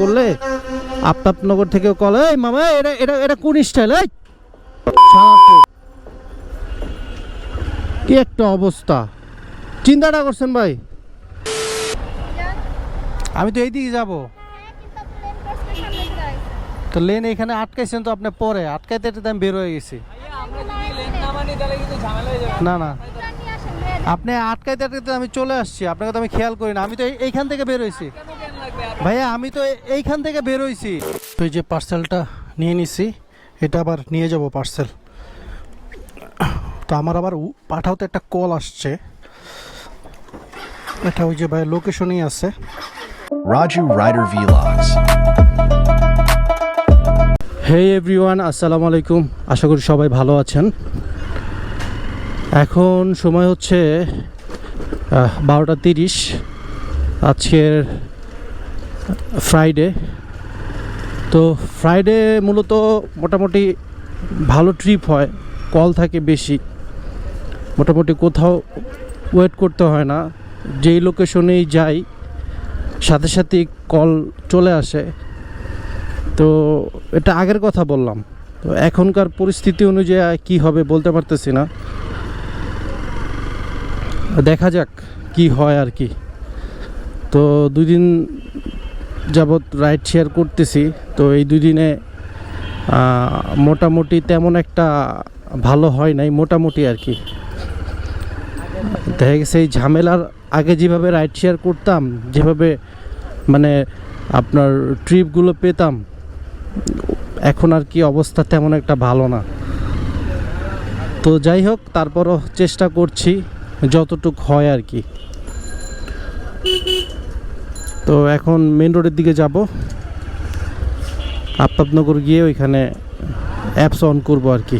করলে আফতাবনগর থেকে কল এই মামা, এটা এটা এটা কোন স্টাইল এই? কি একটা অবস্থা। চিন্তাটা করছেন ভাই? আমি তো এইদিকে যাব। তো লেন এখানে আটকাইছেন তো আপনি পরে। আটকাইতে আমি বের হয়ে গেছি। না না। আপনি আটকাইতে আটকাইতে আমি চলে আসছি। আপনাকে তো আমি খেয়াল করি না। আমি তো এইখান থেকে বের হয়েছি। ভাইয়া আমি তো এইখান থেকে বেরোইছি। তো এই যে পার্সেলটা নিয়ে নিছি এটা আবার নিয়ে যাব পার্সেল তো আমার আবার পাঠাওতে একটা কল আসছে। এটা ওই যে ভাই লোকেশনেই আছে। Raju Rider Vlogs. Hey everyone আসসালামু আলাইকুম। আশা করি সবাই ভালো আছেন। এখন সময় হচ্ছে বারোটা তিরিশ। আজকের ফ্রাইডে তো ফ্রাইডে মূলত মোটামুটি ভালো ট্রিপ হয় কল থাকে বেশি। মোটামুটি কোথাও ওয়েট করতে হয় না, যেই লোকেশনেই যাই, সাথে সাথেই কল চলে আসে। তো এটা আগের কথা বললাম। তো এখনকার পরিস্থিতি অনুযায়ী কি হবে বলতে পারতেছি না। দেখা যাক কি হয় আর কি। তো দুই দিন যাবৎ রাইড শেয়ার করতেছি, তো এই দুই দিনে মোটামুটি তেমন একটা ভালো হয় নাই, মোটামুটি আর কি। দেখা গেছে এই ঝামেলার আগে যেভাবে রাইড শেয়ার করতাম, যেভাবে মানে আপনার ট্রিপগুলো পেতাম, এখন আর কি অবস্থা তেমন একটা ভালো না। তো যাই হোক, তারপরও চেষ্টা করছি, যতটুক হয় আর কি। তো এখন মেন রোডের দিকে যাব। আফতাবনগর গিয়ে ওইখানে অ্যাপস অন করব আর কি।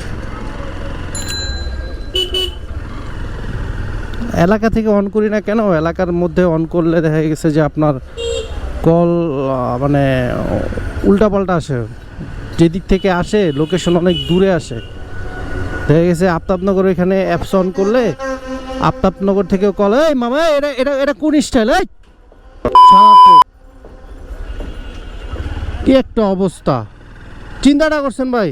এলাকা থেকে অন করি না কেন? এলাকার মধ্যে অন করলে দেখা গেছে যে আপনার কল মানে উল্টাপাল্টা আসে। যেদিক থেকে আসে লোকেশন অনেক দূরে আসে। দেখা গেছে আফতাবনগর এখানে অ্যাপস অন করলে আফতাবনগর থেকেও কল এই মামা, এটা এটা এটা কোন স্টাইল এই। কি একটা অবস্থা। চিন্তাটা করছেন ভাই।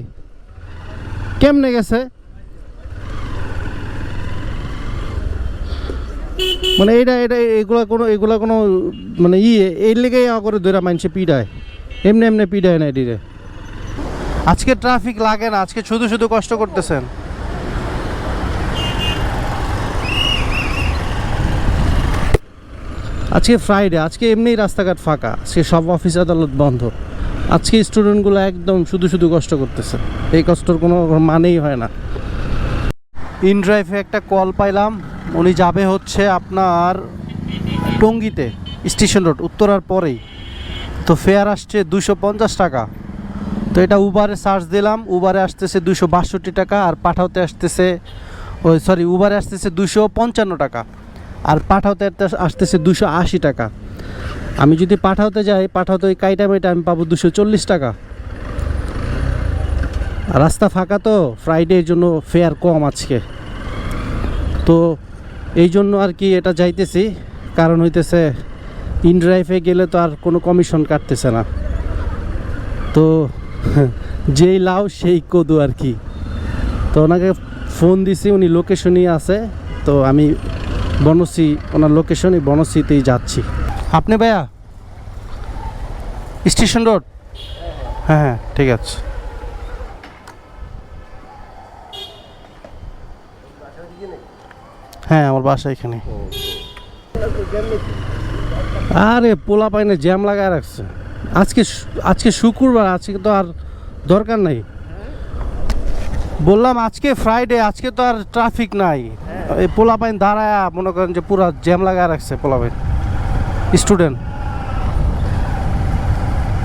কেমনে গেছে? মানে এটা এটা এগুলা কোনো এগুলা কোনো মানে ইয়ে এই লেগে করে ধরে মানছে পিডায় এমনি এমনি পিডায় না এটিরে আজকে ট্রাফিক লাগে না, আজকে শুধু শুধু কষ্ট করতেছেন। আজকে ফ্রাইডে আজকে এমনি রাস্তাঘাট ফাঁকা, আজকে সব অফিস আদালত বন্ধ। আজকে স্টুডেন্টগুলো একদম শুধু শুধু কষ্ট করতেছে, এই কষ্টর কোনো মানেই হয় না। ইন ড্রাইভে একটা কল পাইলাম, উনি যাবে হচ্ছে আপনার টঙ্গিতে স্টেশন রোড উত্তরার পরেই। তো ফেয়ার আসছে দুশো পঞ্চাশ টাকা। তো এটা উবারে সার্চ দিলাম উবারে আসতেছে দুশো বাষট্টি টাকা আর পাঠাতে আসতেছে, ওই সরি উবারে আসতেছে দুশো পঞ্চান্ন টাকা। আর পাঠাওতে আসতেছে দুশো আশি টাকা। আমি যদি পাঠাওতে যাই, পাঠাওতে ওই কাইটা মেটা আমি পাবো দুশো চল্লিশ টাকা। রাস্তা ফাঁকা তো ফ্রাইডের জন্য ফেয়ার কম আজকে। তো এই জন্য আর কি এটা যাইতেছি। কারণ হইতেছে ইন ড্রাইভে গেলে তো আর কোনো কমিশন কাটতেছে না। তো যেই লাউ, সেই কদু আর কি। তো ওনাকে ফোন দিছি, উনি লোকেশনই আছে। তো আমি বনশ্রী ওনার লোকেশনই বনশ্রীতেই যাচ্ছি। আপনি ভাইয়া? Station road? হ্যাঁ হ্যাঁ ঠিক আছে। হ্যাঁ আমার বাসা এখানে আরে পোলা পাইনে জ্যাম লাগায় রাখছে। আজকে আজকে শুক্রবার আজকে তো আর দরকার নাই। বললাম আজকে ফ্রাইডে আজকে তো আর ট্রাফিক নাই। এই পোলা পাইন দাঁড়ায় মনে করেন যে পুরো জ্যাম লাগায় রাখছে পোলা পাইন স্টুডেন্ট।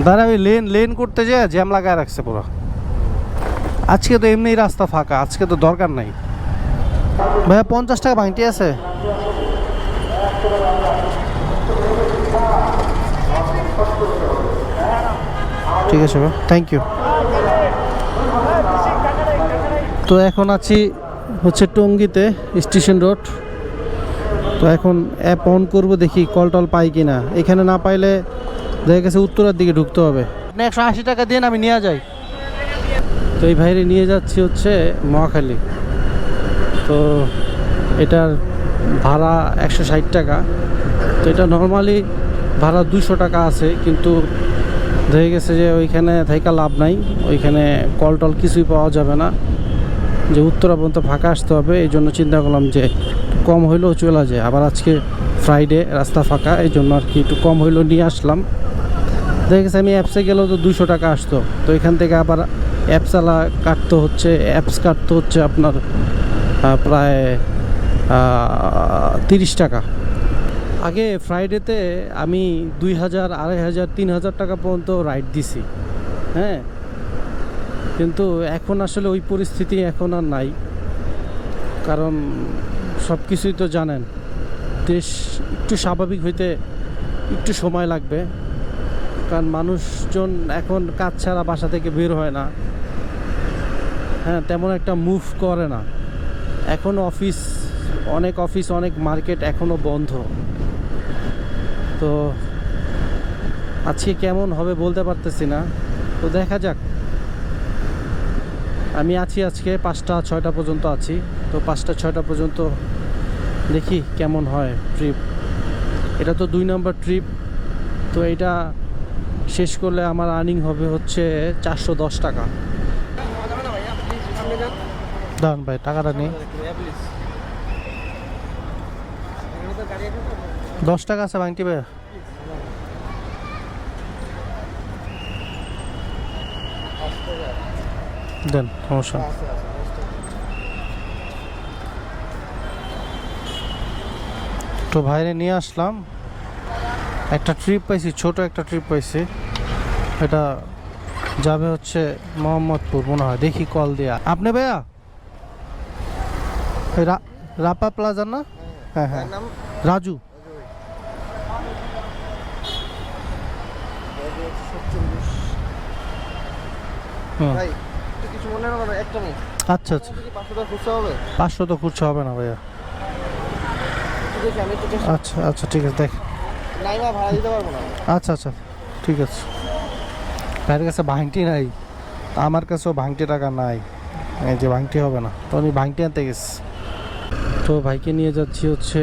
দাঁড়ায় ওই লেন লেন করতে যায় জ্যাম লাগায় রাখছে পুরো। আজকে তো এমনিই রাস্তা ফাঁকা, আজকে তো দরকার নাই। ভাইয়া পঞ্চাশ টাকা ভাঙটি আছে? ঠিক আছে ভাই থ্যাংক ইউ তো এখন আছি হচ্ছে টঙ্গিতে স্টেশন রোড। তো এখন অ্যাপ অন করব দেখি কল টল পাই কি না এখানে না পাইলে দেখা গেছে উত্তরের দিকে ঢুকতে হবে। একশো আশি টাকা দিন আমি নিয়ে যাই। তো এই ভাইরে নিয়ে যাচ্ছি হচ্ছে মহাখালী। তো এটার ভাড়া একশো ষাট টাকা। তো এটা নর্মালি ভাড়া দুশো টাকা আছে কিন্তু দেখা গেছে যে ওইখানে থাইকা লাভ নাই। ওইখানে কল টল কিছুই পাওয়া যাবে না। যে উত্তরা পর্যন্ত ফাঁকা আসতে হবে, এই জন্য চিন্তা করলাম যে কম হইলেও চলে যায়। আবার আজকে ফ্রাইডে রাস্তা ফাঁকা, এই জন্য আর কি একটু কম হইলেও নিয়ে আসলাম। দেখা গেছে আমি অ্যাপসে গেলেও তো দুশো টাকা আসতো। তো এখান থেকে আবার অ্যাপস অ্যাপসালা কাটতে হচ্ছে অ্যাপস কাটতে হচ্ছে আপনার প্রায় তিরিশ টাকা। আগে ফ্রাইডেতে আমি দুই হাজার, আড়াই হাজার, তিন হাজার টাকা পর্যন্ত রাইড দিছি। হ্যাঁ? কিন্তু এখন আসলে ওই পরিস্থিতি এখন আর নাই। কারণ সব কিছুই তো জানেন, দেশ একটু স্বাভাবিক হইতে একটু সময় লাগবে। কারণ মানুষজন এখন কাজ ছাড়া বাসা থেকে বের হয় না। হ্যাঁ তেমন একটা মুভ করে না। এখন অফিস অনেক অফিস অনেক মার্কেট এখনও বন্ধ। তো আজকে কেমন হবে বলতে পারতেছি না। তো দেখা যাক। আমি আছি আজকে পাঁচটা, ছয়টা পর্যন্ত আছি। তো পাঁচটা, ছয়টা পর্যন্ত দেখি কেমন হয় ট্রিপ এটা তো দুই নম্বর ট্রিপ তো এটা শেষ করলে আমার আর্নিং হবে হচ্ছে চারশো দশ টাকা। দাঁড়ান ভাই, টাকাটা নেই। দশ টাকা আছে ভাঙটি ভাই দেন সমস্যা তো ভাইরে নিয়ে আসলাম। একটা ট্রিপ পাইছি ছোট একটা ট্রিপ পাইছি। এটা যাবে হচ্ছে মোহাম্মদপুর মনে হয়। দেখি কল দিয়া। আপনি ভাইয়া? রাপা প্লাজা না? হ্যাঁ হ্যাঁ। রাজু। হুম, কিছু মনে না একটা মিনিট আচ্ছা আচ্ছা। পাঁচশো টাকা খুচরা হবে? পাঁচশো তো খুঁজছে হবে না ভাইয়া। আচ্ছা আচ্ছা ঠিক আছে দেখ। নাইমা ভাড়া দিতে পারব না? আচ্ছা আচ্ছা ঠিক আছে। ভাইয়ের কাছে ভাঙটি নাই। আমার কাছেও ভাঙটি টাকা নাই। এই যে ভাঙটি হবে না তো আমি ভাঙটি আনতে গেছি। তো ভাইকে নিয়ে যাচ্ছি হচ্ছে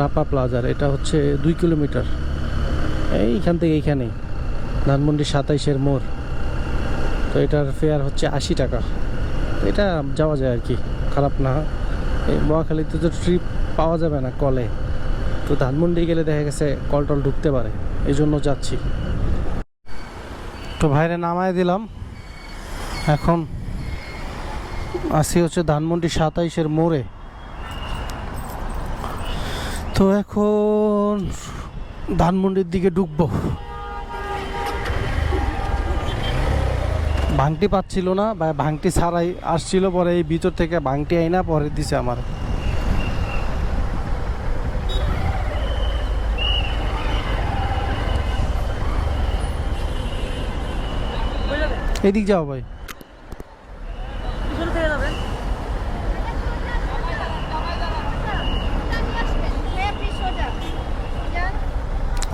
রাপা প্লাজার। এটা হচ্ছে দুই কিলোমিটার। এইখান থেকে এইখানেই। ধানমন্ডি সাতাইশের মোড়। তো এটার ফেয়ার হচ্ছে আশি টাকা। এটা যাওয়া যায় আর কি, খারাপ না। এই মহাখালীতে তো ট্রিপ পাওয়া যাবে না কলে তো ধানমন্ডি গেলে দেখা গেছে কল টল ঢুকতে পারে এই জন্য যাচ্ছি। তো ভাইরে নামায় দিলাম। এখন আসি হচ্ছে ধানমন্ডি সাতাইশের মোড়ে। তো এখন ধানমন্ডির দিকে ঢুকবো। ভাঙটি পাচ্ছিল না, বা ভাঙটি ছাড়াই আসছিল, পরে এই ভিতর থেকে ভাঙটি আইনা পরে দিছে আমার এদিক যাও ভাই।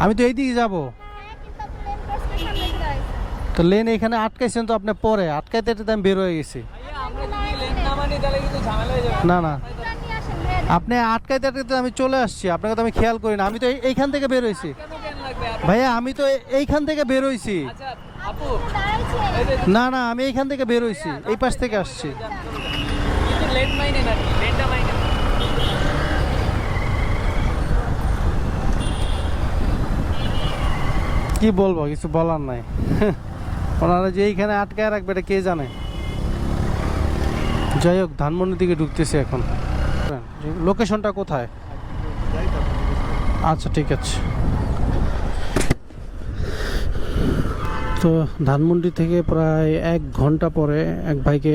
আমি তো এইদিকে যাব হ্যাঁ, কিন্তু আপনি লেন ক্রস করে সামনে চলে আসছেন। তো লেন এখানে আটকাইছেন তো আপনি পরে আটকাইতে আমি বের হয়ে গেছি। না না হ্যাঁ, আপনি আটকাইতে আটকাইতে আমি চলে আসছি আপনাকে তো আমি খেয়াল করি না। আমি তো এইখান থেকে বের হয়েছি। ভাইয়া আমি তো এইখান থেকে বের হয়েছি। না না আমি এইখান থেকে বের হয়েছি এই পাশ থেকে আসছি। কি বলব কিছু বলার নাই। ওনারা যে এইখানে আটকায় রাখবে এটা কে জানে? যাই হোক ধানমন্ডির দিকে ঢুকতেছি এখন। লোকেশনটা কোথায়? আচ্ছা ঠিক আছে। তো ধানমন্ডি থেকে প্রায় এক ঘণ্টা পরে এক ভাইকে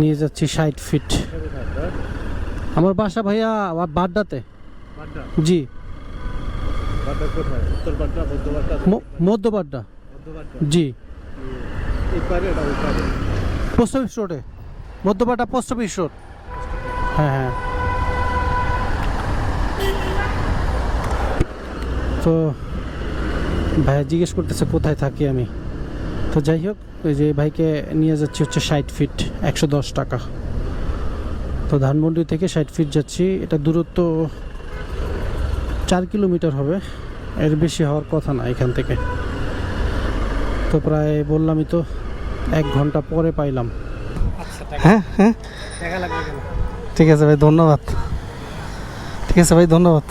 নিয়ে যাচ্ছি ষাট ফিট আমার বাসা ভাইয়া বাড্ডাতে? জি। মধ্য বাড্ডা। জি। পোস্ট অফিস রোডে? Post office road? হ্যাঁ হ্যাঁ। তো ভাইয়া জিজ্ঞেস করতেছে, কোথায় থাকি আমি? তো যাই হোক ওই যে ভাইকে নিয়ে যাচ্ছি হচ্ছে ষাট ফিট একশো দশ টাকা। তো ধানমন্ডি থেকে ষাট ফিট যাচ্ছি। এটা দূরত্ব চার কিলোমিটার হবে। এর বেশি হওয়ার কথা না এখান থেকে। তো প্রায় বললামই তো এক ঘণ্টা পরে পাইলাম। হ্যাঁ হ্যাঁ। ঠিক আছে ভাই ধন্যবাদ। ঠিক আছে ভাই ধন্যবাদ।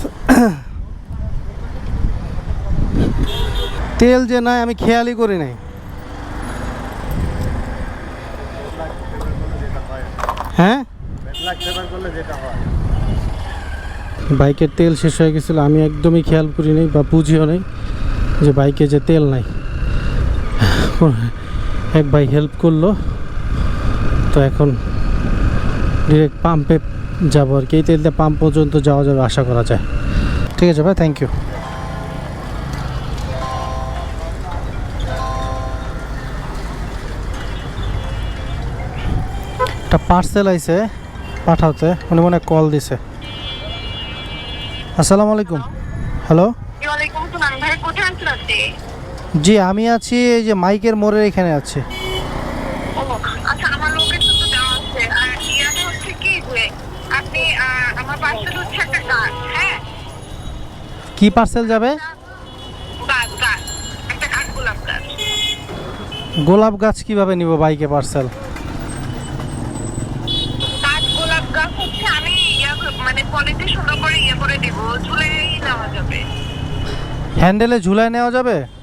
তেল যে নাই আমি খেয়ালই করি নাই। হ্যাঁ? বাইকের তেল শেষ হয়ে গেছিল আমি একদমই খেয়াল করি নাই বা বুঝিও নাই যে বাইকে যে তেল নাই। এক ভাই হেল্প করল। তো এখন ডিরেক্ট পাম্পে যাব আর কি। এই তেলটা পাম্প পর্যন্ত যাওয়া যাবে আশা করা যায়। ঠিক আছে ভাই থ্যাংক ইউ একটা পার্সেল আইছে পাঠাতে, উনি মনে কল দিছে। আসসালামু আলাইকুম। হ্যালো জি আমি আছি এই যে মাইকের মোড়ের এখানে আছি। আচ্ছা আমার লোকেশন তো দেওয়া আছে। আর ইয়াটা হচ্ছে কি যে আপনি আমার পাশে হচ্ছে একটা গাছ হ্যাঁ? কি পার্সেল যাবে? গাছ গাছ একটা কাঠ গোলাপ গাছ। গোলাপ গাছ কীভাবে নিব বাইকে পার্সেল কাঠ গোলাপ গাছ হচ্ছে আমি ইয়া মানে পলিতে সুন্দর করে ইয়ে করে দিব ঝুলেই নেওয়া যাবে। হ্যান্ডেলে ঝুলায় নেওয়া যাবে? কাঠ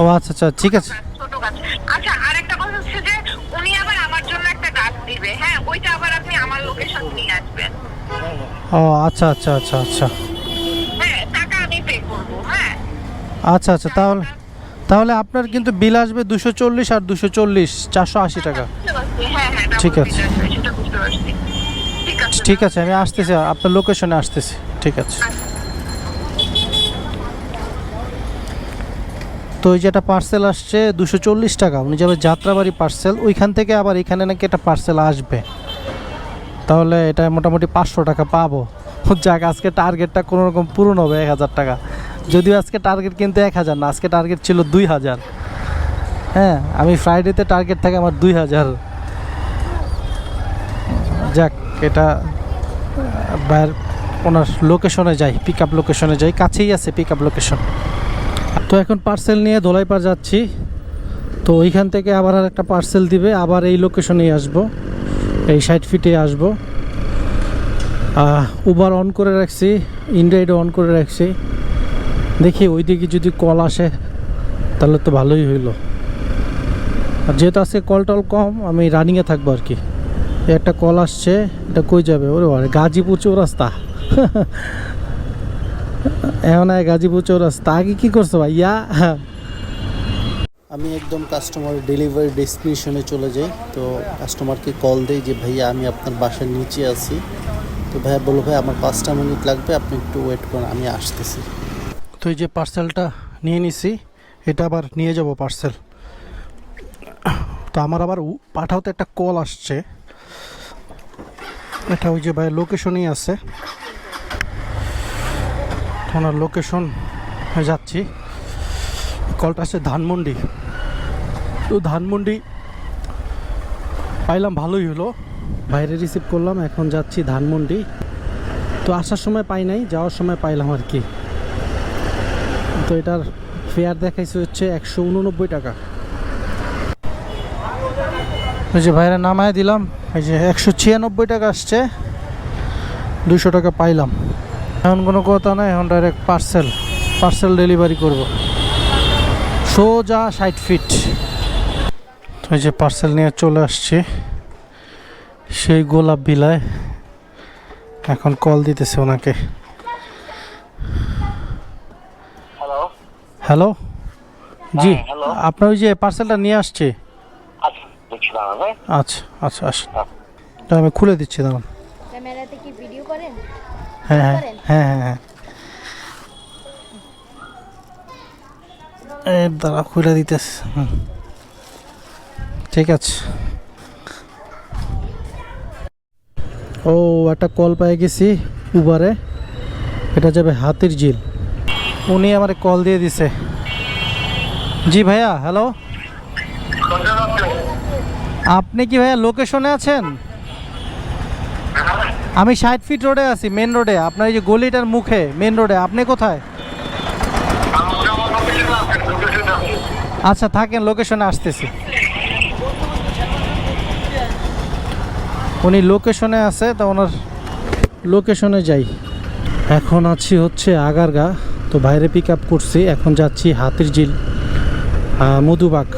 ও আচ্ছা আচ্ছা ঠিক আছে। ছোট গাছ আচ্ছা আরেকটা কথা হচ্ছে যে উনি আবার আমার জন্য একটা গাছ দিবে। হ্যাঁ ওইটা আবার আপনি আমার লোকেশন নিয়ে আসবেন। ও আচ্ছা আচ্ছা আচ্ছা আচ্ছা। হ্যাঁ টাকা আমি পে করব হ্যাঁ। আচ্ছা আচ্ছা তাহলে তাহলে আপনার কিন্তু বিল আসবে দুশো চল্লিশ আর দুশো চল্লিশ চারশো আশি টাকা। হ্যাঁ হ্যাঁ ঠিক আছে। ঠিক আছে ঠিক আছে আমি আসতেছি আপনার লোকেশনে আসতেছি। ঠিক আছে। তো ওই যে একটা পার্সেল আসছে, দুশো চল্লিশ টাকা। উনি যাবে যাত্রাবাড়ি পার্সেল ওইখান থেকে আবার এখানে নাকি একটা পার্সেল আসবে। তাহলে এটা মোটামুটি পাঁচশো টাকা পাবো। যাক, আজকে টার্গেটটা কোনো রকম পূরণ হবে এক হাজার টাকা। যদিও আজকে টার্গেট কিন্তু এক হাজার না, আজকে টার্গেট ছিল দুই হাজার। হ্যাঁ আমি ফ্রাইডেতে টার্গেট থাকে আমার দুই হাজার। যাক, এটা বাইরের ওনার লোকেশনে যাই পিক আপ লোকেশনে যাই, কাছেই আছে পিক আপ লোকেশন তো এখন পার্সেল নিয়ে দোলাইপাড় যাচ্ছি। তো ওইখান থেকে আবার আর একটা পার্সেল দিবে, আবার এই লোকেশনেই আসব। এই সাইড ফিটে আসব। উবার অন করে রাখছি ইনড্রাইডও অন করে রাখছি। দেখি ওইদিকে যদি কল আসে, তাহলে তো ভালোই হইল। আর যেহেতু আজকে কল টল কম, আমি রানিংয়ে থাকব আর কি। একটা কল আসছে, এটা কই যাবে? ওরে গাজীপুর চৌরাস্তা। এখন গাজীপুর চৌরাস্তা। আগে কি করছ ভাইয়া? আমি একদম কাস্টমার ডেলিভারি ডেস্টিনেশনে চলে যাই। তো কাস্টমারকে কল দেই যে ভাইয়া আমি আপনার বাসার নিচে আছি। তো ভাইয়া বলো ভাই আমার পাঁচটা মিনিট লাগবে আপনি একটু ওয়েট করুন আমি আসতেছি। তো এই যে পার্সেলটা নিয়ে নিছি এটা আবার নিয়ে যাব পার্সেল তো আমার আবার পাঠাওতে একটা কল আসছে। এটা ওই যে ভাই লোকেশনেই আছে। ওনার লোকেশন যাচ্ছি। কলটা আছে ধানমন্ডি। তো ধানমন্ডি পাইলাম ভালোই হলো। বাইরে রিসিভ করলাম, এখন যাচ্ছি ধানমন্ডি। তো আসার সময় পাই নাই, যাওয়ার সময় পাইলাম আর কি। তো এটার ফেয়ার দেখাইছে হচ্ছে একশো উননব্বই টাকা। ওই যে বাইরে নামায় দিলাম, এই যে একশো ছিয়ানব্বই টাকা আসছে দুশো টাকা পাইলাম। এখন কোনো কথা নাই এখন ডাইরেক্ট পার্সেল পার্সেল ডেলিভারি করব। সোজা ষাট ফিট ওই যে পার্সেল নিয়ে চলে আসছি। সেই গোলাপ বিলায় এখন কল দিতেছে ওনাকে। হ্যালো হ্যালো জি হ্যাঁ, আপনার ওই যে পার্সেলটা নিয়ে আসছে? আচ্ছা হ্যাঁ। আচ্ছা আচ্ছা আচ্ছা তো আমি খুলে দিচ্ছি দাঁড়ান ক্যামেরাতে কি ভিডিও করেন হ্যাঁ হ্যাঁ হ্যাঁ হ্যাঁ হ্যাঁ। এই দাঁড়া খুলে দিতেছে হুম। ঠিক আছে। ও একটা কল পেয়ে গেছি উবারে। এটা যাবে হাতির ঝিল। উনি আমার কল দিয়ে দিছে। জি ভাইয়া হ্যালো। আপনি কি ভাইয়া লোকেশনে আছেন? আমি ষাট ফিট রোডে আছি মেন রোডে আপনার এই যে গলিটার মুখে মেন রোডে আপনি কোথায়? আচ্ছা থাকেন লোকেশনে আসতেছি। উনি লোকেশনে আছে, তো ওনার লোকেশনে যাই। এখন আছি হচ্ছে আগারগা। তো বাইরে পিক আপ করছি, এখন যাচ্ছি হাতির ঝিল মধুবাগ।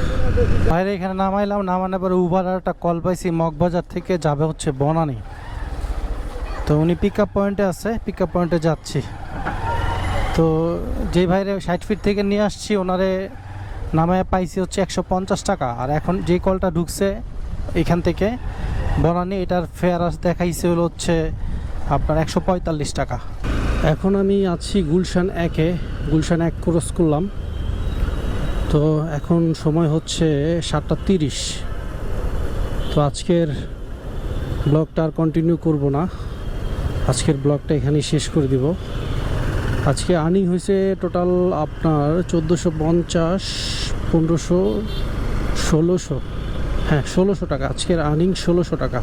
বাইরে এখানে নামাইলাম, নামানোর পরে উবার একটা কল পাইছি, মগবাজার থেকে, যাবে হচ্ছে বনানি। তো উনি পিক আপ পয়েন্টে আছে পিক আপ পয়েন্টে যাচ্ছি। তো যেই ভাইরে ষাট ফিট থেকে নিয়ে আসছি, ওনারে নামায় পাইছি হচ্ছে একশো পঞ্চাশ টাকা। আর এখন যে কলটা ঢুকছে এখান থেকে বনানি এটার ফেয়ার দেখাইছে হলো হচ্ছে আপনার একশো পঁয়তাল্লিশ টাকা। এখন আমি আছি গুলশান একে গুলশান এক ক্রস করলাম। তো এখন সময় হচ্ছে সাতটা তিরিশ। তো আজকের ব্লগটা আর কন্টিনিউ করব না। আজকের ব্লগটা এখানেই শেষ করে দিব। আজকে আর্নিং হয়েছে টোটাল আপনার চোদ্দোশো পঞ্চাশ, পনেরোশো, ষোলোশো। হ্যাঁ ষোলোশো টাকা। আজকের আর্নিং ষোলোশো টাকা।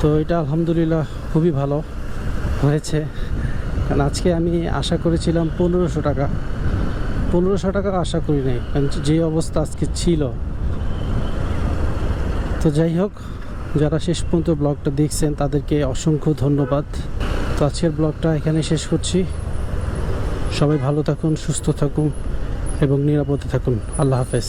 তো এটা আলহামদুলিল্লাহ খুবই ভালো হয়েছে। কারণ আজকে আমি আশা করেছিলাম পনেরোশো টাকা। পনেরোশো টাকা আশা করি নাই। কারণ যে অবস্থা আজকে ছিল। তো যাই হোক যারা শেষ পর্যন্ত ব্লগটা দেখছেন, তাদেরকে অসংখ্য ধন্যবাদ। তো আজকের ব্লগটা এখানে শেষ করছি। সবাই ভালো থাকুন, সুস্থ থাকুন এবং নিরাপদে থাকুন। আল্লাহ হাফেজ।